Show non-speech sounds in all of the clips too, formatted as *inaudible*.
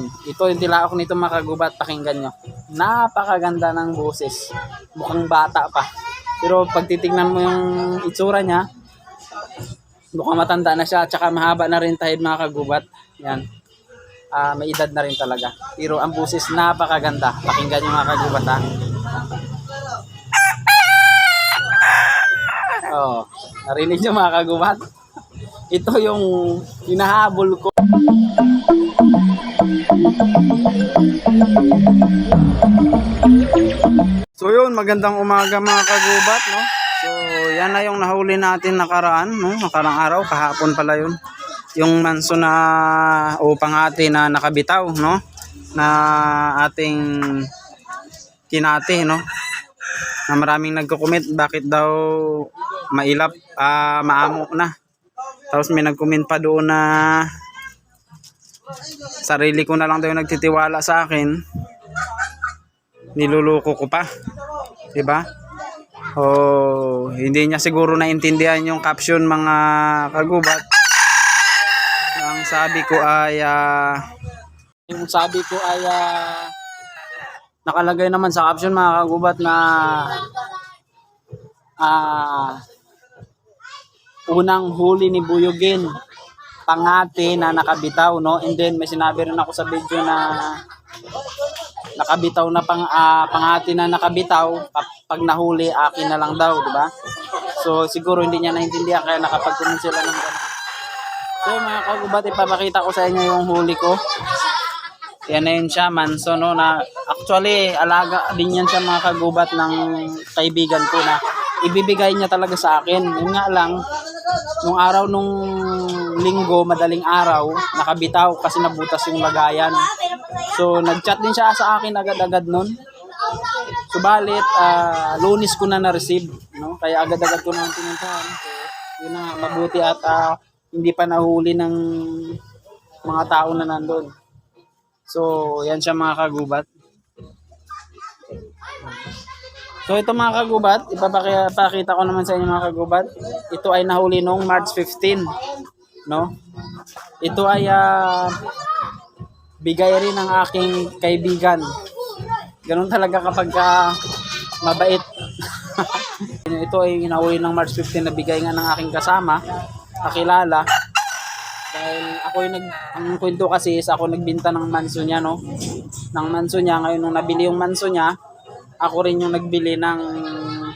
Ito yung tilaok nito makagubat, pakinggan nyo. Napakaganda ng boses. Mukhang bata pa. Pero pag titignan mo yung itsura niya, mukhang matanda na siya, tsaka mahaba na rin tahid mga kagubat. Yan. Ah, may edad na rin talaga. Pero ang boses napakaganda. Pakinggan nyo mga kagubat ha. Oh, narinig nyo mga kagubat? *laughs* Ito yung hinahabol ko. So yun, magandang umaga mga kagubat, no? So yan na yung nahuli natin nakaraan, no? Nakarang araw, kahapon pala yun. Yung manso na o pangati na nakabitaw, no? Na ating kinati, no? Na maraming nagko-comment bakit daw mailap, ah, maamo na. Tapos may nag-comment pa doon na sarili ko na lang daw nagtitiwala sa akin niluluko ko pa. 'Di ba? Oh, hindi niya siguro naintindihan yung caption mga kagubat. Ang sabi ko ay ah, yung sabi ko ay ah, nakalagay naman sa caption mga kagubat na ah unang huli ni Buyugin pangati na nakabitaw no? And then may sinabi rin ako sa video na nakabitaw na pang ah, pangati na nakabitaw pag nahuli akin na lang daw di ba? So siguro hindi niya naintindihan kaya nakapag-comment sila ng ganun. So mga kagubat ipapakita ko sa inyo yung huli ko. Yan na yun siya manso no na actually alaga din yan siya mga kagubat ng kaibigan ko na ibibigay niya talaga sa akin. Yun nga lang nung araw nung linggo madaling araw nakabitaw kasi nabutas yung lagayan So, nag-chat din siya sa akin agad-agad nun. Subalit, ah, lunis ko na na-receive. No? Kaya agad-agad ko na pinuntahan. So, yun na, mabuti at ah, hindi pa nahuli ng mga tao na nandun. So, yan siya mga kagubat. So, ito mga kagubat, ipapakita ko naman sa inyo mga kagubat. Ito ay nahuli noong March 15. No? Ito ay ah, bigay rin ng aking kaibigan. Ganun talaga kapag ka mabait. *laughs* Ito ay inauli ng March 15 na bigay nga ng aking kasama, kakilala. Dahil ako yung nag, ang kwento kasi is ako nagbinta ng manso niya, no? Ng manso niya. Ngayon, nung nabili yung manso niya, ako rin yung nagbili ng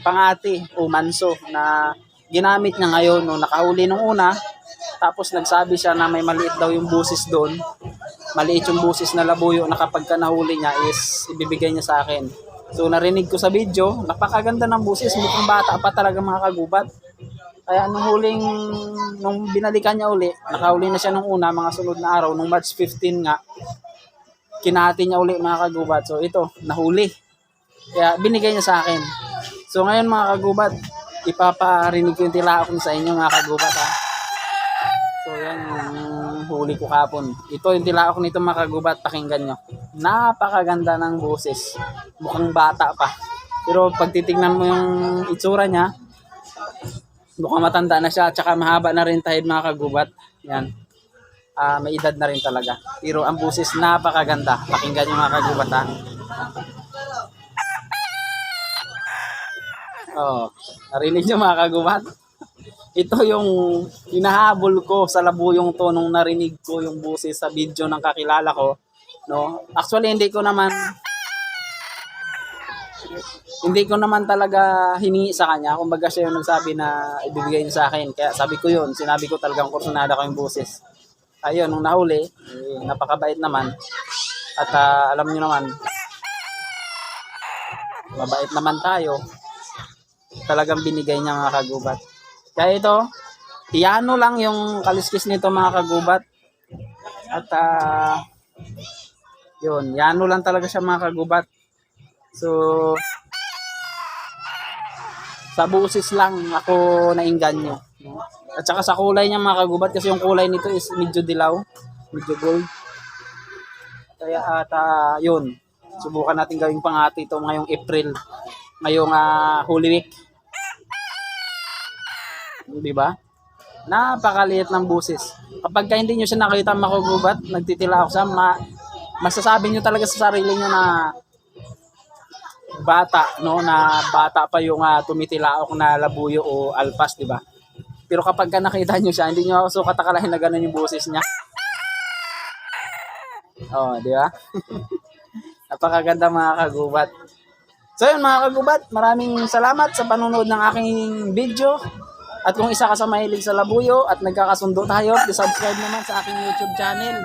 pangati o manso na ginamit niya ngayon, no? Nakahuli nung una, tapos nagsabi siya na may maliit daw yung busis doon maliit yung busis na labuyo na kapag ka nahuli niya is ibibigay niya sa akin. So narinig ko sa video, napakaganda ng busis, mukhang bata pa talaga mga kagubat. Kaya nung huling, nung binalikan niya uli, nakahuli na siya nung una, mga sunod na araw, nung March 15 nga, kinati niya uli mga kagubat. So ito, nahuli. Kaya binigay niya sa akin. So ngayon mga kagubat, ipaparinig ko yung tilaok ko sa inyo mga kagubat ha. Yan yung huli ko kapon. Ito yung tilaok nito mga kagubat, pakinggan nyo. Napakaganda ng boses. Mukhang bata pa. Pero pag titignan mo yung itsura niya, mukhang matanda na siya, tsaka mahaba na rin tahid mga kagubat. Yan. Ah, may edad na rin talaga. Pero ang boses napakaganda. Pakinggan nyo mga kagubat ha. Oh, narinig nyo mga kagubat? Ito yung hinahabol ko sa labuyong to nung narinig ko yung boses sa video ng kakilala ko. No? Actually, hindi ko naman hindi ko naman talaga hiningi sa kanya. Kumbaga siya yung nagsabi na ibibigay niya sa akin. Kaya sabi ko yun, sinabi ko talagang kursunada ko yung boses. Ayun, nung nahuli, eh, napakabait naman. At ah, alam niyo naman, mabait naman tayo. Talagang binigay niya mga kagubat. Kaya ito, piano lang yung kaliskis nito mga kagubat. At ah, yun, yano lang talaga siya mga kagubat. So, sa busis lang ako nainganyo. At saka sa kulay niya mga kagubat kasi yung kulay nito is medyo dilaw, medyo gold. Kaya at ah, yun, subukan natin gawing pangati ito ngayong April, ngayong ah, Holy Week. Di ba? Napakaliit ng busis. Kapag ka hindi nyo siya nakita makugubat, nagtitila ako sa ma masasabi nyo talaga sa sarili nyo na bata, no? Na bata pa yung ah, tumitilaok na labuyo o alpas, di ba? Pero kapag ka nakita nyo siya, hindi nyo so katakalahin na ganun yung boses niya. Oh, di ba? *laughs* Napakaganda mga kagubat. So yun mga kagubat, maraming salamat sa panonood ng aking video. At kung isa ka sa mahilig sa labuyo at nagkakasundo tayo, subscribe naman sa aking YouTube channel.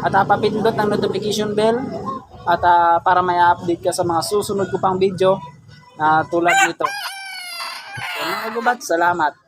At uh, papindot ng notification bell at ah, para may update ka sa mga susunod ko pang video na tulad nito. So, mga kagubat, salamat.